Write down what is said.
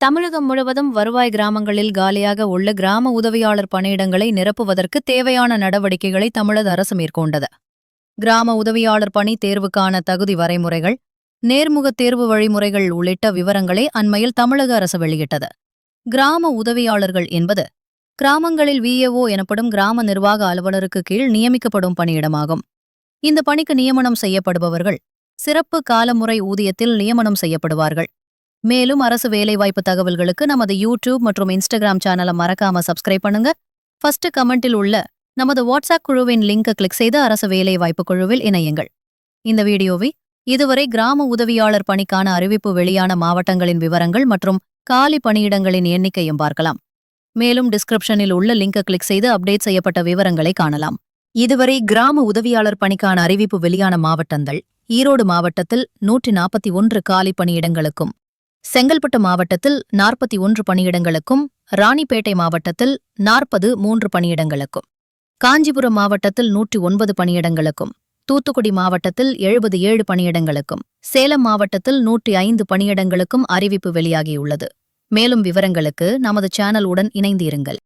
தமிழகம் முழுவதும் வருவாய் கிராமங்களில் காலியாக உள்ள கிராம உதவியாளர் பணியிடங்களை நிரப்புவதற்கு தேவையான நடவடிக்கைகளை தமிழக அரசு மேற்கொண்டது. கிராம உதவியாளர் பணி தேர்வுக்கான தகுதி வரைமுறைகள் நேர்முக தேர்வு வழிமுறைகள் உள்ளிட்ட விவரங்களை அண்மையில் தமிழக அரசு வெளியிட்டது. கிராம உதவியாளர்கள் என்பது கிராமங்களில் விஏஓ எனப்படும் கிராம நிர்வாக அலுவலருக்கு கீழ் நியமிக்கப்படும் பணியிடமாகும். இந்த பணிக்கு நியமனம் செய்யப்படுபவர்கள் சிறப்பு காலமுறை ஊதியத்தில் நியமனம் செய்யப்படுவார்கள். மேலும் அரசு வேலைவாய்ப்பு தகவல்களுக்கு நமது யூடியூப் மற்றும் இன்ஸ்டாகிராம் சேனலை மறக்காம சப்ஸ்கிரைப் பண்ணுங்க. ஃபர்ஸ்ட் கமெண்டில் உள்ள நமது வாட்ஸ்அப் குழுவின் லிங்கை கிளிக் செய்து அரசு வேலைவாய்ப்பு குழுவில் இணையுங்கள். இந்த வீடியோவை இதுவரை கிராம உதவியாளர் பணிக்கான அறிவிப்பு வெளியான மாவட்டங்களின் விவரங்கள் மற்றும் காலி பணியிடங்களின் எண்ணிக்கையும் பார்க்கலாம். மேலும் டிஸ்கிரிப்ஷனில் உள்ள லிங்கை கிளிக் செய்து அப்டேட் செய்யப்பட்ட விவரங்களை காணலாம். இதுவரை கிராம உதவியாளர் பணிக்கான அறிவிப்பு வெளியான மாவட்டங்கள் ஈரோடு மாவட்டத்தில் நூற்றி நாற்பத்தி ஒன்று காலி பணியிடங்களுக்கும் செங்கல்பட்டு மாவட்டத்தில் நாற்பத்தி ஒன்று பணியிடங்களுக்கும் ராணிப்பேட்டை மாவட்டத்தில் நாற்பது மூன்று பணியிடங்களுக்கும் காஞ்சிபுரம் மாவட்டத்தில் நூற்றி ஒன்பது பணியிடங்களுக்கும் தூத்துக்குடி மாவட்டத்தில் எழுபது ஏழு பணியிடங்களுக்கும் சேலம் மாவட்டத்தில் நூற்றி ஐந்து பணியிடங்களுக்கும் அறிவிப்பு வெளியாகியுள்ளது. மேலும் விவரங்களுக்கு நமது சேனல் உடன் இணைந்து இருங்கள்